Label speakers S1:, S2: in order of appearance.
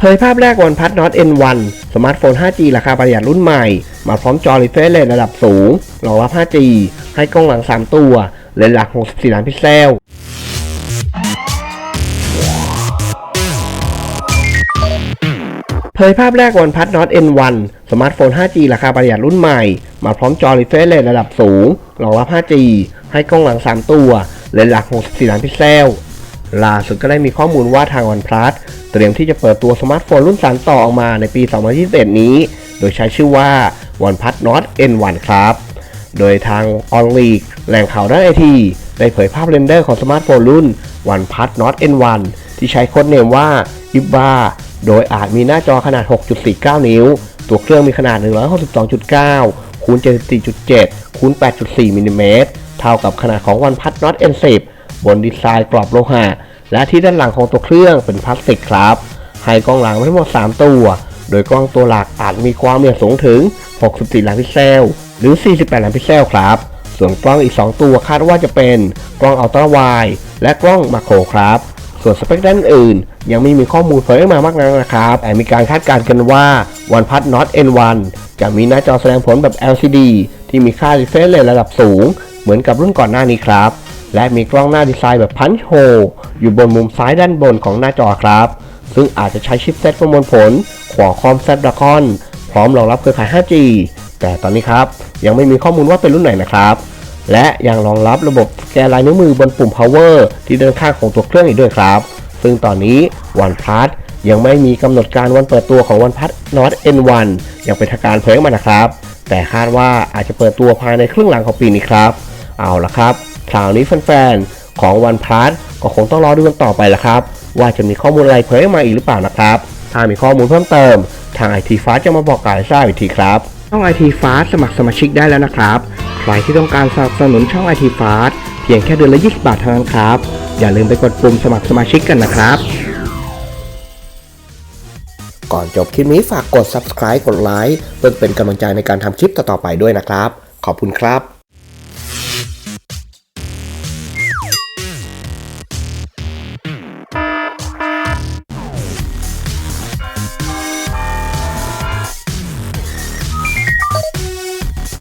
S1: เผยภาพแรกวันพัด Nord N1 สมาร์ทโฟน 5G ราคาประหยัดรุ่นใหม่ มาพร้อมจอ refresh rate ระดับสูง รองรับ 5G ให้กล้องหลัง 3 ตัว เลนส์หลัก 64 ล้านพิกเซล เผยภาพแรกวันพัด Nord N1 สมาร์ทโฟน 5G ราคาประหยัดรุ่นใหม่ มาพร้อมจอ refresh rate ระดับสูง รองรับ 5G ให้กล้องหลัง 3 ตัว เลนส์หลัก 64 ล้านพิกเซลล่าสุดก็ได้มีข้อมูลว่าทางวันพลัส ตรียมที่จะเปิดตัวสมาร์ทโฟนรุ่นสานต่อออกมาในปี 2021 นี้ โดยใช้ชื่อว่า OnePlus Nord N1 ครับ โดยทาง On l e a k แหล่งข่าวด้านไอทีได้เผยภาพเรนเดอร์ของสมาร์ทโฟนรุ่น OnePlus Nord N1 ที่ใช้โค้ดเนมว่า IBA โดยอาจมีหน้าจอขนาด 6.49 นิ้ว ตัวเครื่องมีขนาด 162.9คูณ74.7คูณ8.4มิลลิเมตรเท่ากับขนาดของ OnePlus Nord N10 บนดีไซน์กรอบโลหะ และที่ด้านหลังของตัวเครื่องเป็นพลาสติกครับให้กล้องหลังทั้งหมด 3 ตัว โดยกล้องตัวหลักอาจมีความละเอียดสูงถึง 64 ล้านพิกเซล หรือ 48 ล้านพิกเซลครับ ส่วนกล้องอีก 2 ตัวคาดว่าจะเป็นกล้องอัลตร้าไวด์และกล้องมาโครครับ ส่วนสเปคด้านอื่น ยังไม่มีข้อมูลเผยออกมามากนักนะครับ แต่มีการคาดการณ์กันว่า OnePlus Nord N1 จะมีหน้าจอแสดงผลแบบ LCD ที่มีค่า refresh rate ระดับสูง เหมือนกับรุ่นก่อนหน้านี้ครับ และมีกล้องหน้าดีไซน์แบบพันช์โฮอยู่บนมุมซ้ายด้านบนของหน้าจอครับ ซึ่งอาจจะใช้ชิปเซ็ตประมวลผล Qualcomm Snapdragon พร้อมรองรับเครือข่าย 5G แต่ตอนนี้ครับ ยังไม่มีข้อมูลว่าเป็นรุ่นไหนนะครับ และยังรองรับระบบสแกนลายนิ้วมือบนปุ่ม power ที่ด้านข้างของตัวเครื่องอีกด้วยครับ ซึ่งตอนนี้ OnePlus ยังไม่มีกำหนดการวันเปิดตัวของ OnePlus Nord N1 อย่างเป็นทางการเผยออกมานะครับ แต่คาดว่าอาจจะเปิดตัวภายในครึ่งหลังของปีนี้ครับ เอาละครับ คราวนี้แฟนๆของ OnePlus ก็คงต้องรอดูกันต่อไปละครับ ว่าจะมีข้อมูลอะไรเผยออกมาอีกหรือเปล่านะครับ ถ้ามีข้อมูลเพิ่มเติม ทาง IT Fast จะมาบอกกล่าวให้ทราบอีกทีครับช่อง IT Fast สมัครสมาชิกได้แล้วนะครับ ใครที่ต้องการสนับสนุนช่อง IT Fast เพียงแค่เดือนละ 20 บาทเท่านั้นครับ อย่าลืมไปกดปุ่มสมัครสมาชิกกันนะครับ ก่อนจบคลิปนี้ฝากกด subscribe กดไลค์เพื่อเป็นกำลังใจในการทำคลิปต่อๆไปด้วยนะครับ ขอบคุณครับ